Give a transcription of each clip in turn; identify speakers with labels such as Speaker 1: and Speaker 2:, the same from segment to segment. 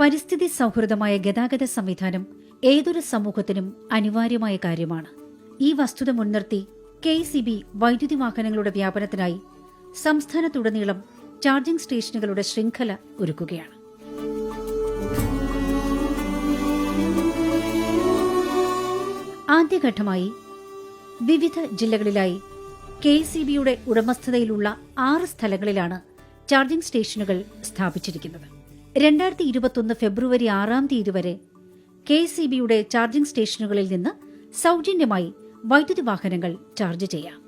Speaker 1: പരിസ്ഥിതി സൗഹൃദമായ ഗതാഗത സംവിധാനം ഏതൊരു സമൂഹത്തിനും അനിവാര്യമായ കാര്യമാണ്. ഈ വസ്തുത മുൻനിർത്തി കെ സി ബി വൈദ്യുതി വാഹനങ്ങളുടെ വ്യാപനത്തിനായി സംസ്ഥാനത്തുടനീളം ചാർജിംഗ് സ്റ്റേഷനുകളുടെ ശൃംഖല ഒരുക്കുകയാണ്. ആദ്യഘട്ടമായി വിവിധ ജില്ലകളിലായി കെ സി ബിയുടെ ഉടമസ്ഥതയിലുള്ള ആറ് സ്ഥലങ്ങളിലാണ് ചാർജിംഗ് സ്റ്റേഷനുകൾ സ്ഥാപിച്ചിരിക്കുന്നത്. രണ്ടായിരത്തി ഇരുപത്തൊന്ന് ഫെബ്രുവരി ആറാം തീയതി വരെ കെ സി ബിയുടെ ചാർജിംഗ് സ്റ്റേഷനുകളിൽ നിന്ന് സൗജന്യമായി വൈദ്യുതി വാഹനങ്ങൾ ചാർജ് ചെയ്യാം.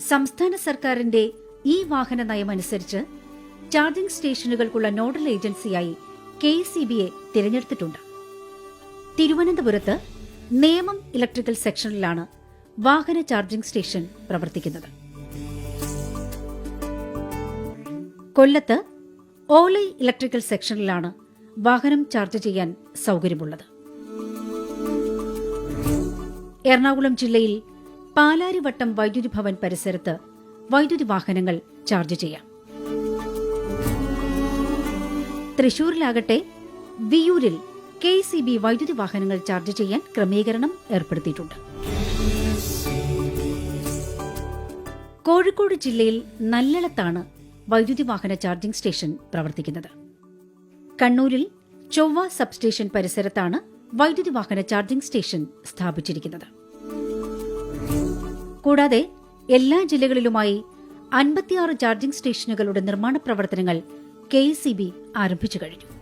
Speaker 1: സംസ്ഥാന സർക്കാരിന്റെ ഈ വാഹന നയമനുസരിച്ച് ചാർജിംഗ് സ്റ്റേഷനുകൾക്കുള്ള നോഡൽ ഏജൻസിയായി കെ സി ബിയെ തിരഞ്ഞെടുത്തിട്ടുണ്ട്. തിരുവനന്തപുരത്ത് നേമം ഇലക്ട്രിക്കൽ സെക്ഷനിലാണ് വാഹന ചാർജിംഗ് സ്റ്റേഷൻ പ്രവർത്തിക്കുന്നത്. കൊല്ലത്ത് ഓലൈ ഇലക്ട്രിക്കൽ സെക്ഷനിലാണ് വാഹനം ചാർജ് ചെയ്യാൻ സൗകര്യമുള്ളത്. എറണാകുളം ജില്ലയിൽ പാലാരിവട്ടം വൈദ്യുതി ഭവൻ പരിസരത്ത് വൈദ്യുതി വാഹനങ്ങൾ ചാർജ് ചെയ്യാം. തൃശൂരിലാകട്ടെ വിയൂരിൽ കെ സി ബി വൈദ്യുതി വാഹനങ്ങൾ ചാർജ് ചെയ്യാൻ ക്രമീകരണം ഏർപ്പെടുത്തിയിട്ടുണ്ട്. കോഴിക്കോട് ജില്ലയിൽ നല്ലളത്താണ് വൈദ്യുതി വാഹന ചാർജിംഗ് സ്റ്റേഷൻ പ്രവർത്തിക്കുന്നത്. കണ്ണൂരിൽ ചൊവ്വ സബ്സ്റ്റേഷൻ പരിസരത്താണ് വൈദ്യുതി വാഹന ചാർജിംഗ് സ്റ്റേഷൻ സ്ഥാപിച്ചിരിക്കുന്നത്. കൂടാതെ എല്ലാ ജില്ലകളിലുമായി അൻപത്തിയാറ് ചാർജിംഗ് സ്റ്റേഷനുകളുടെ നിർമ്മാണ പ്രവർത്തനങ്ങൾ കെ ആരംഭിച്ചു കഴിഞ്ഞു.